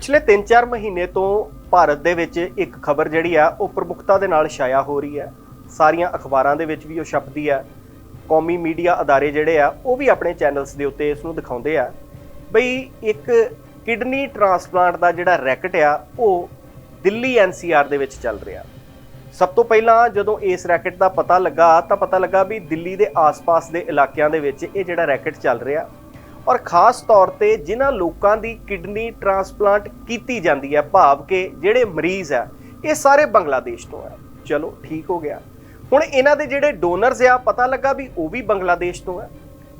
ਪਿਛਲੇ 3-4 ਮਹੀਨੇ ਤੋਂ ਭਾਰਤ ਦੇ ਵਿੱਚ ਇੱਕ ਖਬਰ ਜਿਹੜੀ ਆ, ਉਹ ਪ੍ਰਮੁਖਤਾ ਦੇ ਨਾਲ ਛਾਇਆ ਹੋ ਰਹੀ ਹੈ ਸਾਰੀਆਂ ਅਖਬਾਰਾਂ ਦੇ ਵਿੱਚ ਵੀ ਉਹ ਛਪਦੀ ਹੈ ਕੌਮੀ ਮੀਡੀਆ ਅਦਾਰੇ ਜਿਹੜੇ ਆ, ਉਹ ਵੀ ਆਪਣੇ ਚੈਨਲਸ ਦੇ ਉੱਤੇ ਇਸ ਨੂੰ ਦਿਖਾਉਂਦੇ ਆ। ਬਈ ਇੱਕ ਕਿਡਨੀ ਟ੍ਰਾਂਸਪਲਾਂਟ ਦਾ ਜਿਹੜਾ ਰੈਕਟ ਆ, ਉਹ ਦਿੱਲੀ ਐਨਸੀਆਰ ਦੇ ਵਿੱਚ ਚੱਲ ਰਿਹਾ। ਸਭ ਤੋਂ ਪਹਿਲਾਂ ਜਦੋਂ ਇਸ ਰੈਕਟ ਦਾ ਪਤਾ ਲੱਗਾ, ਤਾਂ ਪਤਾ ਲੱਗਾ ਵੀ ਦਿੱਲੀ ਦੇ ਆਸ-ਪਾਸ ਦੇ ਇਲਾਕਿਆਂ ਦੇ ਵਿੱਚ ਇਹ ਜਿਹੜਾ ਰੈਕਟ ਚੱਲ ਰਿਹਾ। ਔਰ ਖਾਸ ਤੌਰ ਤੇ ਜਿਨ੍ਹਾਂ ਲੋਕਾਂ ਦੀ ਕਿਡਨੀ ਟ੍ਰਾਂਸਪਲਾਂਟ ਕੀਤੀ ਜਾਂਦੀ ਹੈ, ਭਾਵ ਕਿ ਜਿਹੜੇ ਮਰੀਜ਼ ਆ, ਇਹ ਸਾਰੇ ਬੰਗਲਾਦੇਸ਼ ਤੋਂ ਆ ਚਲੋ ਠੀਕ ਹੋ ਗਿਆ। ਹੁਣ ਇਹਨਾਂ ਦੇ ਜਿਹੜੇ ਡੋਨਰਸ ਆ, ਪਤਾ ਲੱਗਾ ਵੀ ਉਹ ਵੀ ਬੰਗਲਾਦੇਸ਼ ਤੋਂ ਆ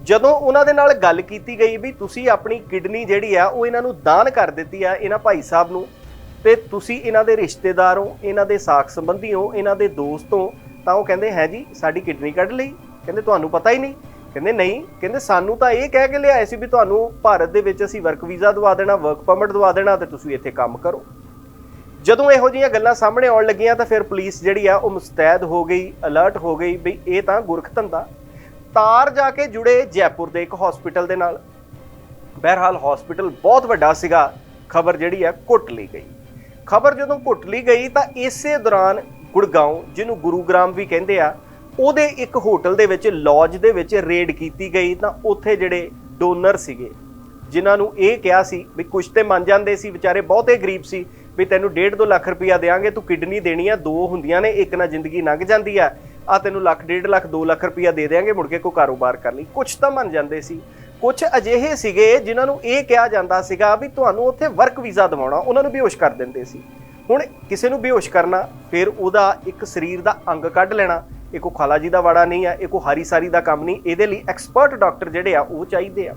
ਜਦੋਂ ਉਹਨਾਂ ਦੇ ਨਾਲ ਗੱਲ ਕੀਤੀ ਗਈ ਵੀ ਤੁਸੀਂ ਆਪਣੀ ਕਿਡਨੀ ਜਿਹੜੀ ਆ, ਉਹ ਇਹਨਾਂ ਨੂੰ ਦਾਨ ਕਰ ਦਿੱਤੀ ਆ, ਇਹਨਾਂ ਭਾਈ ਸਾਹਿਬ ਨੂੰ, ਤੇ ਤੁਸੀਂ ਇਹਨਾਂ ਦੇ ਰਿਸ਼ਤੇਦਾਰ ਹੋ, ਇਹਨਾਂ ਦੇ ਸਾਖ ਸੰਬੰਧੀ ਹੋ, ਇਹਨਾਂ ਦੇ ਦੋਸਤ ਹੋ, ਤਾਂ ਉਹ ਕਹਿੰਦੇ, ਹੈ ਜੀ, ਸਾਡੀ ਕਿਡਨੀ ਕੱਢ ਲਈ। ਕਹਿੰਦੇ, ਤੁਹਾਨੂੰ ਪਤਾ ਹੀ ਨਹੀਂ। ਕਹਿੰਦੇ ਨਹੀਂ, ਕਹਿੰਦੇ ਸਾਨੂੰ ਤਾਂ ਇਹ ਕਹਿ ਕੇ ਲਿਆਏ ਸੀ ਵੀ ਤੁਹਾਨੂੰ ਭਾਰਤ ਦੇ ਵਿੱਚ ਅਸੀਂ ਵਰਕ ਵੀਜ਼ਾ ਦਵਾ ਦੇਣਾ ਵਰਕ ਪਰਮਿਟ ਦਵਾ ਦੇਣਾ ਤੇ ਤੁਸੀਂ ਇੱਥੇ ਕੰਮ ਕਰੋ। ਜਦੋਂ ਇਹੋ ਜਿਹੀਆਂ ਗੱਲਾਂ ਸਾਹਮਣੇ ਆਉਣ ਲੱਗੀਆਂ ਤਾਂ ਫਿਰ ਪੁਲਿਸ ਜਿਹੜੀ ਆ, ਉਹ ਮੁਸਤੈਦ ਹੋ ਗਈ ਅਲਰਟ ਹੋ ਗਈ ਵੀ ਇਹ ਤਾਂ ਗੁਰਖ ਧੰਦਾ। ਤਾਰ ਜਾ ਕੇ ਜੁੜੇ ਜੈਪੁਰ ਦੇ ਇੱਕ ਹਸਪੀਟਲ ਦੇ ਨਾਲ। ਬਹਰਹਾਲ ਹਸਪੀਟਲ ਬਹੁਤ ਵੱਡਾ ਸੀਗਾ, ਖਬਰ ਜਿਹੜੀ ਆ ਘੁੱਟ ਲਈ ਗਈ। ਖਬਰ ਜਦੋਂ ਘੁੱਟ ਲਈ ਗਈ ਤਾਂ ਇਸੇ ਦੌਰਾਨ ਗੁੜਗਾਉਂ, ਜਿਹਨੂੰ ਗੁਰੂਗ੍ਰਾਮ ਵੀ ਕਹਿੰਦੇ ਆ ਉਹਦੇ ਇੱਕ ਹੋਟਲ ਦੇ ਵਿੱਚ ਲੌਜ ਦੇ ਵਿੱਚ ਰੇਡ ਕੀਤੀ ਗਈ ਤਾਂ ਉੱਥੇ ਜਿਹੜੇ ਡੋਨਰ ਸੀਗੇ, ਜਿਨ੍ਹਾਂ ਨੂੰ ਇਹ ਕਿਹਾ ਸੀ ਵੀ ਕੁਝ ਤੇ ਮੰਨ ਜਾਂਦੇ ਸੀ, ਵਿਚਾਰੇ ਬਹੁਤੇ ਗਰੀਬ ਸੀ, ਵੀ ਤੈਨੂੰ 1.5 ਲੱਖ ਰੁਪਇਆ ਦੇਾਂਗੇ ਤੂੰ ਕਿਡਨੀ ਦੇਣੀ ਆ, ਦੋ ਹੁੰਦੀਆਂ ਨੇ, ਇੱਕ ਨਾਲ ਜ਼ਿੰਦਗੀ ਲੰਘ ਜਾਂਦੀ ਆ ਆ ਤੈਨੂੰ ਲੱਖ 1.5 ਲੱਖ 2 ਲੱਖ ਰੁਪਇਆ ਦੇ ਦੇਾਂਗੇ ਮੁੜ ਕੇ ਕੋਈ ਕਾਰੋਬਾਰ ਕਰ ਲਈ। ਕੁਝ ਤਾਂ ਮੰਨ ਜਾਂਦੇ ਸੀ। ਕੁਝ ਅਜਿਹੇ ਸੀਗੇ ਜਿਨ੍ਹਾਂ ਨੂੰ ਇਹ ਕਿਹਾ ਜਾਂਦਾ ਸੀਗਾ ਵੀ ਤੁਹਾਨੂੰ ਉੱਥੇ ਵਰਕ ਵੀਜ਼ਾ ਦਿਵਾਉਣਾ, ਉਹਨਾਂ ਨੂੰ ਬੇਹੋਸ਼ ਕਰ ਦਿੰਦੇ ਸੀ। ਹੁਣ ਕਿਸੇ ਨੂੰ ਬੇਹੋਸ਼ ਕਰਨਾ, ਫਿਰ ਉਹਦਾ ਇੱਕ ਸਰੀਰ ਦਾ ਅੰਗ ਕੱਢ ਲੈਣਾ ਇਹ ਕੋ ਖਾਲਾ ਜੀ ਦਾ ਵਾੜਾ ਨਹੀਂ ਆ, ਇਹ ਕੋ ਹਾਰੀ ਸਾਰੀ ਦਾ ਕੰਮ ਨਹੀਂ, ਇਹਦੇ ਲਈ ਐਕਸਪਰਟ ਡਾਕਟਰ ਜਿਹੜੇ ਆ, ਉਹ ਚਾਹੀਦੇ ਆ।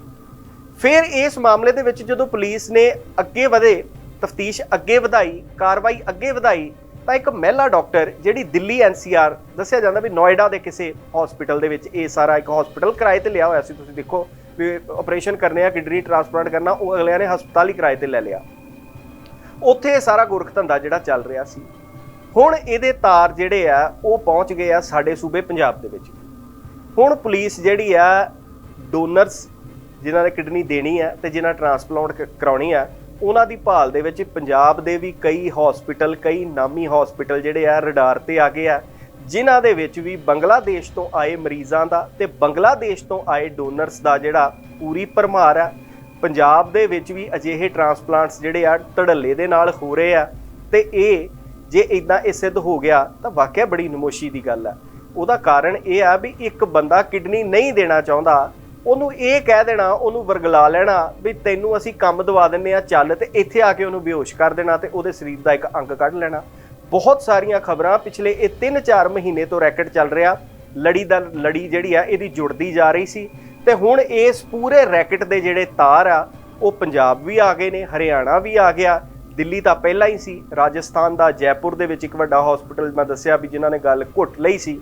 ਫਿਰ ਇਸ ਮਾਮਲੇ ਦੇ ਵਿੱਚ ਜਦੋਂ ਪੁਲਿਸ ਨੇ ਅੱਗੇ ਵਧੇ, ਤਫਤੀਸ਼ ਅੱਗੇ ਵਧਾਈ, ਕਾਰਵਾਈ ਅੱਗੇ ਵਧਾਈ, ਤਾਂ ਇੱਕ ਮਹਿਲਾ ਡਾਕਟਰ ਜਿਹੜੀ ਦਿੱਲੀ ਐਨਸੀਆਰ ਦੱਸਿਆ ਜਾਂਦਾ ਵੀ ਨੋਇਡਾ ਦੇ ਕਿਸੇ ਹਸਪੀਟਲ ਦੇ ਵਿੱਚ ਇਹ ਸਾਰਾ ਇੱਕ ਹਸਪੀਟਲ ਕਿਰਾਏ ਤੇ ਲਿਆ ਹੋਇਆ ਸੀ। ਤੁਸੀਂ ਦੇਖੋ ਵੀ ਆਪਰੇਸ਼ਨ ਕਰਨੇ ਆ, ਕਿਡਨੀ ਟ੍ਰਾਂਸਪਲਾਂਟ ਕਰਨਾ, ਉਹ ਅਗਲਿਆਂ ਨੇ ਹਸਪਤਾਲ ਹੀ ਕਿਰਾਏ ਤੇ ਲੈ ਲਿਆ। ਉੱਥੇ ਇਹ ਸਾਰਾ ਗੁਰਖ ਧੰਦਾ ਜਿਹੜਾ ਚੱਲ ਰਿਹਾ ਸੀ। ਹੁਣ ਇਹਦੇ ਤਾਰ ਜਿਹੜੇ ਆ, ਉਹ ਪਹੁੰਚ ਗਏ ਆ ਸਾਡੇ ਸੂਬੇ ਪੰਜਾਬ ਦੇ ਵਿੱਚ। ਹੁਣ ਪੁਲਿਸ ਜਿਹੜੀ ਆ, ਡੋਨਰਸ ਜਿਨ੍ਹਾਂ ਨੇ ਕਿਡਨੀ ਦੇਣੀ ਹੈ ਤੇ ਜਿਨ੍ਹਾਂ ਟ੍ਰਾਂਸਪਲਾਂਟ ਕਰਾਉਣੀ ਆ, ਉਹਨਾਂ ਦੀ ਭਾਲ ਦੇ ਵਿੱਚ ਪੰਜਾਬ ਦੇ ਵੀ ਕਈ ਹਸਪੀਟਲ ਕਈ ਨਾਮੀ ਹਸਪੀਟਲ ਜਿਹੜੇ ਆ ਰਡਾਰ ਤੇ ਆ ਗਏ ਆ। ਜਿਨ੍ਹਾਂ ਦੇ ਵਿੱਚ ਵੀ ਬੰਗਲਾਦੇਸ਼ ਤੋਂ ਆਏ ਮਰੀਜ਼ਾਂ ਦਾ ਤੇ ਬੰਗਲਾਦੇਸ਼ ਤੋਂ ਆਏ ਡੋਨਰਸ ਦਾ ਜਿਹੜਾ ਪੂਰੀ ਭਰਮਾਰ ਆ। ਪੰਜਾਬ ਦੇ ਵਿੱਚ ਵੀ ਅਜਿਹੇ ਟ੍ਰਾਂਸਪਲਾਂਟਸ ਜਿਹੜੇ ਆ, ਧੜੱਲੇ ਦੇ ਨਾਲ ਹੋ ਰਹੇ ਆ ਤੇ ਇਹ ਜੇ ਇਦਾਂ ਇਹ ਸਿੱਧ ਹੋ ਗਿਆ, ਤਾਂ ਵਾਕਿਆ ਬੜੀ ਨਮੋਸ਼ੀ ਦੀ ਗੱਲ ਆ ਉਹਦਾ ਕਾਰਨ ਇਹ ਆ ਵੀ ਇੱਕ ਬੰਦਾ ਕਿਡਨੀ ਨਹੀਂ ਦੇਣਾ ਚਾਹੁੰਦਾ, ਉਹਨੂੰ ਇਹ ਕਹਿ ਦੇਣਾ, ਉਹਨੂੰ ਵਰਗਲਾ ਲੈਣਾ ਵੀ ਤੈਨੂੰ ਅਸੀਂ ਕੰਮ ਦਵਾ ਦਿੰਨੇ ਆ, ਚੱਲ ਤੇ ਇੱਥੇ ਆ ਕੇ ਉਹਨੂੰ ਬੇਹੋਸ਼ ਕਰ ਦੇਣਾ ਤੇ ਉਹਦੇ ਸਰੀਰ ਦਾ ਇੱਕ ਅੰਗ ਕੱਢ ਲੈਣਾ। ਬਹੁਤ ਸਾਰੀਆਂ ਖਬਰਾਂ ਪਿਛਲੇ ਇਹ 3-4 ਮਹੀਨੇ ਤੋਂ ਰੈਕਟ ਚੱਲ ਰਿਹਾ। ਲੜੀ ਦਾ, ਲੜੀ ਜਿਹੜੀ ਆ, ਇਹਦੀ ਜੁੜਦੀ ਜਾ ਰਹੀ ਸੀ। ਤੇ ਹੁਣ ਇਸ ਪੂਰੇ ਰੈਕਟ ਦੇ ਜਿਹੜੇ ਤਾਰ ਆ, ਉਹ ਪੰਜਾਬ ਵੀ ਆ ਗਏ ਨੇ, ਹਰਿਆਣਾ ਵੀ ਆ ਗਿਆ। ਦਿੱਲੀ ਤਾਂ ਪਹਿਲਾਂ ਹੀ ਸੀ, ਰਾਜਸਥਾਨ ਦਾ ਜੈਪੁਰ ਦੇ ਵਿੱਚ ਇੱਕ ਵੱਡਾ ਹਸਪੀਟਲ ਮੈਂ ਦੱਸਿਆ ਵੀ ਜਿਨ੍ਹਾਂ ਨੇ ਗੱਲ ਘੁੱਟ ਲਈ ਸੀ,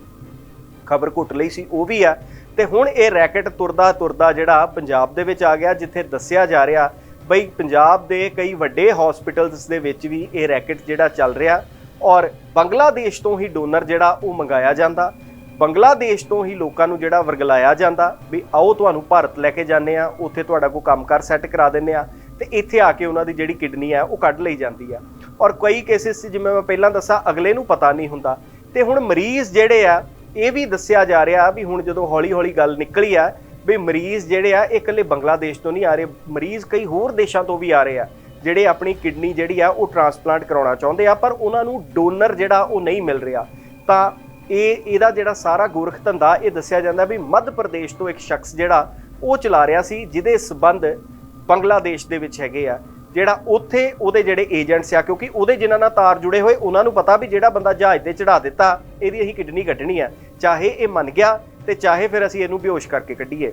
ਖਬਰ ਘੁੱਟ ਲਈ ਸੀ, ਉਹ ਵੀ ਆ। ਤੇ ਹੁਣ ਇਹ ਰੈਕਟ ਤੁਰਦਾ ਤੁਰਦਾ ਜਿਹੜਾ ਪੰਜਾਬ ਦੇ ਵਿੱਚ ਆ ਗਿਆ, ਜਿੱਥੇ ਦੱਸਿਆ ਜਾ ਰਿਹਾ ਬਈ ਪੰਜਾਬ ਦੇ ਕਈ ਵੱਡੇ ਹਸਪੀਟਲਸ ਦੇ ਵਿੱਚ ਵੀ ਇਹ ਰੈਕਟ ਜਿਹੜਾ ਚੱਲ ਰਿਹਾ ਔਰ ਬੰਗਲਾਦੇਸ਼ ਤੋਂ ਹੀ ਡੋਨਰ ਜਿਹੜਾ ਉਹ ਮੰਗਾਇਆ ਜਾਂਦਾ। ਬੰਗਲਾਦੇਸ਼ ਤੋਂ ਹੀ ਲੋਕਾਂ ਨੂੰ ਜਿਹੜਾ ਵਰਗਲਾਇਆ ਜਾਂਦਾ ਵੀ ਆਓ ਤੁਹਾਨੂੰ ਭਾਰਤ ਲੈ ਕੇ ਜਾਂਦੇ ਆ ਉੱਥੇ ਤੁਹਾਡਾ ਕੋਈ ਕੰਮ ਕੰਮਕਾਰ ਸੈੱਟ ਕਰਾ ਦਿੰਦੇ ਆ ਤੇ ਇੱਥੇ ਆ ਕੇ ਉਹਨਾਂ ਦੀ ਜਿਹੜੀ ਕਿਡਨੀ ਹੈ ਉਹ ਕੱਢ ਲਈ ਜਾਂਦੀ ਆ। ਔਰ ਕਈ ਕੇਸਿਸ ਜਿਵੇਂ ਮੈਂ ਪਹਿਲਾਂ ਦੱਸਾਂ, ਅਗਲੇ ਨੂੰ ਪਤਾ ਨਹੀਂ ਹੁੰਦਾ। ਤੇ ਹੁਣ ਮਰੀਜ਼ ਜਿਹੜੇ ਆ, ਇਹ ਵੀ ਦੱਸਿਆ ਜਾ ਰਿਹਾ ਵੀ ਹੁਣ ਜਦੋਂ ਹੌਲੀ-ਹੌਲੀ ਗੱਲ ਨਿਕਲੀ ਆ, ਵੀ ਮਰੀਜ਼ ਜਿਹੜੇ ਆ, ਇਹ ਇਕੱਲੇ ਬੰਗਲਾਦੇਸ਼ ਤੋਂ ਨਹੀਂ ਆ ਰਹੇ, ਮਰੀਜ਼ ਕਈ ਹੋਰ ਦੇਸ਼ਾਂ ਤੋਂ ਵੀ ਆ ਰਹੇ ਆ। ਜਿਹੜੇ ਆਪਣੀ ਕਿਡਨੀ ਜਿਹੜੀ ਆ, ਉਹ ਟ੍ਰਾਂਸਪਲਾਂਟ ਕਰਾਉਣਾ ਚਾਹੁੰਦੇ ਆ, ਪਰ ਉਹਨਾਂ ਨੂੰ ਡੋਨਰ ਜਿਹੜਾ, ਉਹ ਨਹੀਂ ਮਿਲ ਰਿਹਾ। ਤਾਂ ਇਹ, ਇਹਦਾ ਜਿਹੜਾ ਸਾਰਾ ਗੋਰਖ ਧੰਦਾ, ਇਹ ਦੱਸਿਆ ਜਾਂਦਾ ਵੀ ਮੱਧ ਪ੍ਰਦੇਸ਼ ਤੋਂ ਇੱਕ ਸ਼ਖਸ ਜਿਹੜਾ, ਉਹ ਚਲਾ ਰਿਹਾ ਸੀ, ਜਿਹਦੇ ਸਬੰਧ ਬੰਗਲਾਦੇਸ਼ ਦੇ ਵਿੱਚ ਹੈਗੇ ਆ, ਜਿਹੜਾ ਉੱਥੇ ਉਹਦੇ ਜਿਹੜੇ ਏਜੰਟਸ ਆ, ਕਿਉਂਕਿ ਉਹਦੇ ਜਿਨ੍ਹਾਂ ਨਾਲ ਤਾਰ ਜੁੜੇ ਹੋਏ, ਉਹਨਾਂ ਨੂੰ ਪਤਾ ਵੀ ਜਿਹੜਾ ਬੰਦਾ ਜਹਾਜ਼ ਤੇ ਚੜਾ ਦਿੱਤਾ, ਇਹਦੀ ਅਸੀਂ ਕਿਡਨੀ ਕੱਢਣੀ ਆ। ਚਾਹੇ ਇਹ ਮੰਨ ਗਿਆ ਤੇ ਚਾਹੇ ਫਿਰ ਅਸੀਂ ਇਹਨੂੰ ਬੇਹੋਸ਼ ਕਰਕੇ ਕੱਢੀਏ।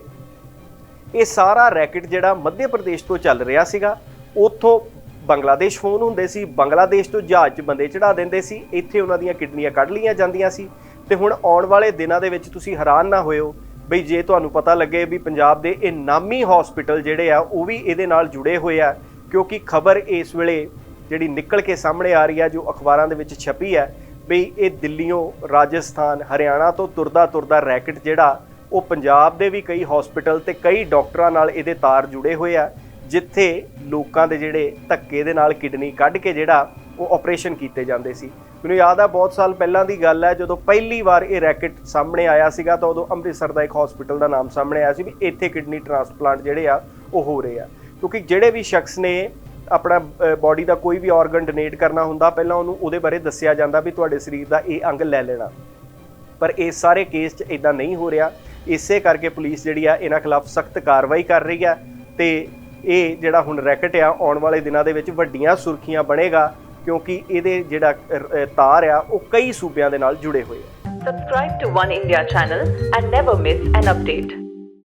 ਇਹ ਸਾਰਾ ਰੈਕਟ ਜਿਹੜਾ ਮੱਧ ਪ੍ਰਦੇਸ਼ ਤੋਂ ਚੱਲ ਰਿਹਾ ਸੀਗਾ, ਉੱਥੋਂ ਬੰਗਲਾਦੇਸ਼ ਫੋਨ ਹੁੰਦੇ ਸੀ, ਬੰਗਲਾਦੇਸ਼ ਤੋਂ ਜਹਾਜ਼ 'ਚ ਬੰਦੇ ਚੜਾ ਦਿੰਦੇ ਸੀ, ਇੱਥੇ ਉਹਨਾਂ ਦੀਆਂ ਕਿਡਨੀਆਂ ਕੱਢ ਲਈਆਂ ਜਾਂਦੀਆਂ ਸੀ। ਤੇ ਹੁਣ ਆਉਣ ਵਾਲੇ ਦਿਨਾਂ ਦੇ ਵਿੱਚ ਤੁਸੀਂ ਹੈਰਾਨ ਨਾ ਹੋਇਓ ਬਈ ਜੇ ਤੁਹਾਨੂੰ ਪਤਾ ਲੱਗੇ ਵੀ ਪੰਜਾਬ ਦੇ ਇਹ ਨਾਮੀ ਹਸਪੀਟਲ ਜਿਹੜੇ ਆ, ਉਹ ਵੀ ਇਹਦੇ ਨਾਲ ਜੁੜੇ ਹੋਏ ਆ, ਕਿਉਂਕਿ ਖਬਰ ਇਸ ਵੇਲੇ ਜਿਹੜੀ ਨਿਕਲ ਕੇ ਸਾਹਮਣੇ ਆ ਰਹੀ ਹੈ ਜੋ ਅਖਬਾਰਾਂ ਦੇ ਵਿੱਚ ਛਪੀ ਹੈ ਬਈ ਇਹ ਦਿੱਲੀੋਂ ਰਾਜਸਥਾਨ, ਹਰਿਆਣਾ ਤੋਂ ਤੁਰਦਾ ਤੁਰਦਾ ਰੈਕਟ ਜਿਹੜਾ, ਉਹ ਪੰਜਾਬ ਦੇ ਵੀ ਕਈ ਹਸਪੀਟਲ ਤੇ ਕਈ ਡਾਕਟਰਾਂ ਨਾਲ ਇਹਦੇ ਤਾਰ ਜੁੜੇ ਹੋਏ ਆ, ਜਿੱਥੇ ਲੋਕਾਂ ਦੇ ਜਿਹੜੇ ਧੱਕੇ ਦੇ ਨਾਲ ਕਿਡਨੀ ਕੱਢ ਕੇ ਜਿਹੜਾ ਉਹ ਆਪਰੇਸ਼ਨ ਕੀਤੇ ਜਾਂਦੇ ਸੀ। ਮੈਨੂੰ ਯਾਦ ਆ, ਬਹੁਤ ਸਾਲ ਪਹਿਲਾਂ ਦੀ ਗੱਲ ਹੈ ਜਦੋਂ ਪਹਿਲੀ ਵਾਰ ਇਹ ਰੈਕਟ ਸਾਹਮਣੇ ਆਇਆ ਸੀਗਾ, ਤਾਂ ਉਦੋਂ ਅੰਮ੍ਰਿਤਸਰ ਦਾ ਇੱਕ ਹਸਪੀਟਲ ਦਾ ਨਾਮ ਸਾਹਮਣੇ ਆਇਆ ਸੀ ਵੀ ਇੱਥੇ ਕਿਡਨੀ ਟ੍ਰਾਂਸਪਲਾਂਟ ਜਿਹੜੇ ਆ, ਉਹ ਹੋ ਰਹੇ ਆ। ਕਿਉਂਕਿ ਜਿਹੜੇ ਵੀ ਸ਼ਖਸ ਨੇ, ਆਪਣਾ ਬਾਡੀ ਦਾ ਕੋਈ ਵੀ ਆਰਗਨ ਡੋਨੇਟ ਕਰਨਾ ਹੁੰਦਾ, ਪਹਿਲਾਂ ਉਹਨੂੰ ਉਹਦੇ ਬਾਰੇ ਦੱਸਿਆ ਜਾਂਦਾ ਵੀ ਤੁਹਾਡੇ ਸਰੀਰ ਦਾ ਇਹ ਅੰਗ ਲੈ ਲੈਣਾ। ਪਰ ਇਹ ਸਾਰੇ ਕੇਸ 'ਚ ਇਦਾਂ ਨਹੀਂ ਹੋ ਰਿਹਾ। ਇਸੇ ਕਰਕੇ ਪੁਲਿਸ ਜਿਹੜੀ ਆ, ਇਹਨਾਂ ਖਿਲਾਫ ਸਖਤ ਕਾਰਵਾਈ ਕਰ ਰਹੀ ਆ ਤੇ ਇਹ ਜਿਹੜਾ ਹੁਣ ਰੈਕਟ ਆ, ਆਉਣ ਵਾਲੇ ਦਿਨਾਂ ਦੇ ਵਿੱਚ ਵੱਡੀਆਂ ਸੁਰਖੀਆਂ ਬਣੇਗਾ। ਕਿਉਂਕਿ ਇਹਦੇ ਜਿਹੜਾ ਤਾਰ ਆ ਉਹ ਕਈ ਸੂਬਿਆਂ ਦੇ ਨਾਲ ਜੁੜੇ ਹੋਏ ਆ subscribe to One India channel and never miss an update